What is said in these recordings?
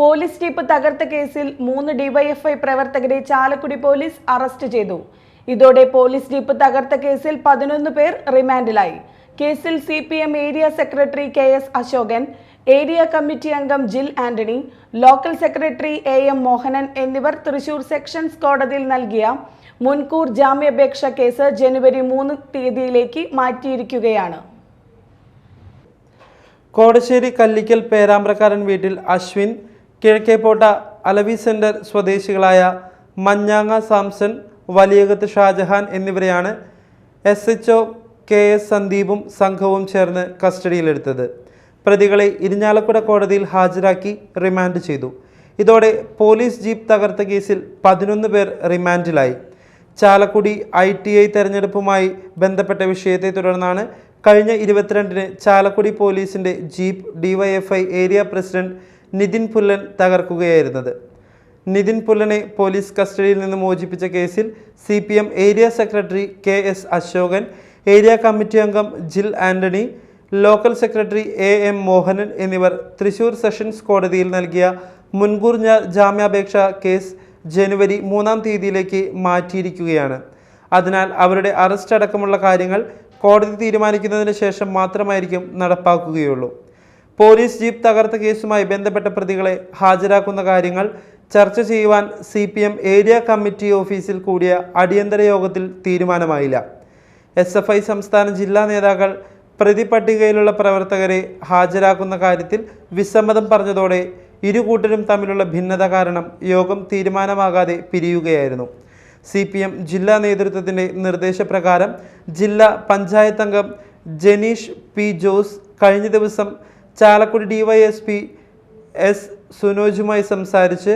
Police jeep തകർത്ത കേസിൽ മൂന്ന് ഡിവൈഎഫ്ഐ പ്രവർത്തകരെ ചാലക്കുടി പോലീസ് അറസ്റ്റ് ചെയ്തു. ഇതോടെ പോലീസ് ജീപ്പ് തകർത്ത കേസിൽ പതിനൊന്ന് പേർ റിമാൻഡിലായി. കേസിൽ C P M area secretary K S Ashokan area committee അംഗം Jil Antony local secretary A M Mohanan എന്നിവർ തൃശൂർ സെക്ഷൻസ് കോടതിയിൽ നൽകിയ മുൻകൂർ ജാമ്യാപേക്ഷ കേസ് ജനുവരി മൂന്ന് തീയതിയിലേക്ക് മാറ്റിയിരിക്കുകയാണ്. കോടശ്ശേരി കല്ലിക്കൽ പേരാമ്പ്രക്കാരൻ വീട്ടിൽ അശ്വിൻ കിഴക്കേപ്പോട്ട അലവി സെന്റർ സ്വദേശികളായ മഞ്ഞാങ്ങ സാംസൺ വലിയകത്ത് ഷാജഹാൻ എന്നിവരെയാണ് S H O K S സന്ദീപും സംഘവും ചേർന്ന് കസ്റ്റഡിയിലെടുത്തത്. പ്രതികളെ ഇരിഞ്ഞാലക്കുട കോടതിയിൽ ഹാജരാക്കി റിമാൻഡ് ചെയ്തു. ഇതോടെ പോലീസ് ജീപ്പ് തകർത്ത കേസിൽ പതിനൊന്ന് പേർ റിമാൻഡിലായി. ചാലക്കുടി ഐ ടി ഐ തെരഞ്ഞെടുപ്പുമായി ബന്ധപ്പെട്ട വിഷയത്തെ തുടർന്നാണ് കഴിഞ്ഞ ഇരുപത്തിരണ്ടിന് ചാലക്കുടി പോലീസിന്റെ jeep DYFI area president Nithin Pullan തകർക്കുകയായിരുന്നത്. Nithin പുല്ലനെ പോലീസ് കസ്റ്റഡിയിൽ നിന്ന് മോചിപ്പിച്ച കേസിൽ C P M area secretary K S Ashokan area committee അംഗം Jil Antony local secretary A M Mohanan എന്നിവർ തൃശൂർ സെഷൻസ് കോടതിയിൽ നൽകിയ മുൻകൂർ ജാമ്യാപേക്ഷ കേസ് ജനുവരി മൂന്നാം തീയതിയിലേക്ക് മാറ്റിയിരിക്കുകയാണ്. അതിനാൽ അവരുടെ അറസ്റ്റ് അടക്കമുള്ള കാര്യങ്ങൾ കോടതി തീരുമാനിക്കുന്നതിന് ശേഷം മാത്രമായിരിക്കും നടപ്പാക്കുകയുള്ളൂ. പോലീസ് ജീപ്പ് തകർത്ത കേസുമായി ബന്ധപ്പെട്ട പ്രതികളെ ഹാജരാക്കുന്ന കാര്യങ്ങൾ ചർച്ച ചെയ്യുവാൻ C P M area committee ഓഫീസിൽ കൂടിയ അടിയന്തര യോഗത്തിൽ തീരുമാനമായില്ല. എസ് എഫ് ഐ സംസ്ഥാന ജില്ലാ നേതാക്കൾ പ്രതിപട്ടികയിലുള്ള പ്രവർത്തകരെ ഹാജരാക്കുന്ന കാര്യത്തിൽ വിസമ്മതം പറഞ്ഞതോടെ ഇരു കൂട്ടരും തമ്മിലുള്ള ഭിന്നത കാരണം യോഗം തീരുമാനമാകാതെ പിരിയുകയായിരുന്നു. സി പി എം ജില്ലാ നേതൃത്വത്തിന്റെ നിർദ്ദേശപ്രകാരം ജില്ലാ പഞ്ചായത്ത് അംഗം ജനീഷ് പി ജോസ് കഴിഞ്ഞ ദിവസം ചാലക്കുടി ഡിവൈഎസ്പി എസ് സുനോജുമായി സംസാരിച്ച്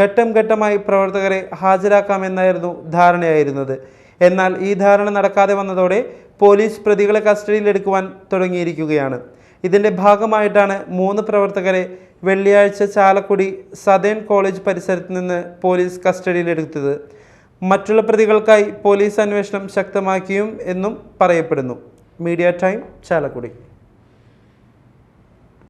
ഘട്ടം ഘട്ടമായി പ്രവർത്തകരെ ഹാജരാക്കാമെന്നായിരുന്നു ധാരണയായിരുന്നത്. എന്നാൽ ഈ ധാരണ നടക്കാതെ വന്നതോടെ പോലീസ് പ്രതികളെ കസ്റ്റഡിയിലെടുക്കുവാൻ തുടങ്ങിയിരിക്കുകയാണ്. ഇതിന്റെ ഭാഗമായിട്ടാണ് മൂന്ന് പ്രവർത്തകരെ വെള്ളിയാഴ്ച ചാലക്കുടി സദേൺ കോളേജ് പരിസരത്ത് നിന്ന് പോലീസ് കസ്റ്റഡിയിലെടുത്തത് മറ്റുള്ള പ്രതികൾക്കായി പോലീസ് അന്വേഷണം ശക്തമാക്കിയും എന്നും പറയപ്പെടുന്നു. Media time Chalakudy.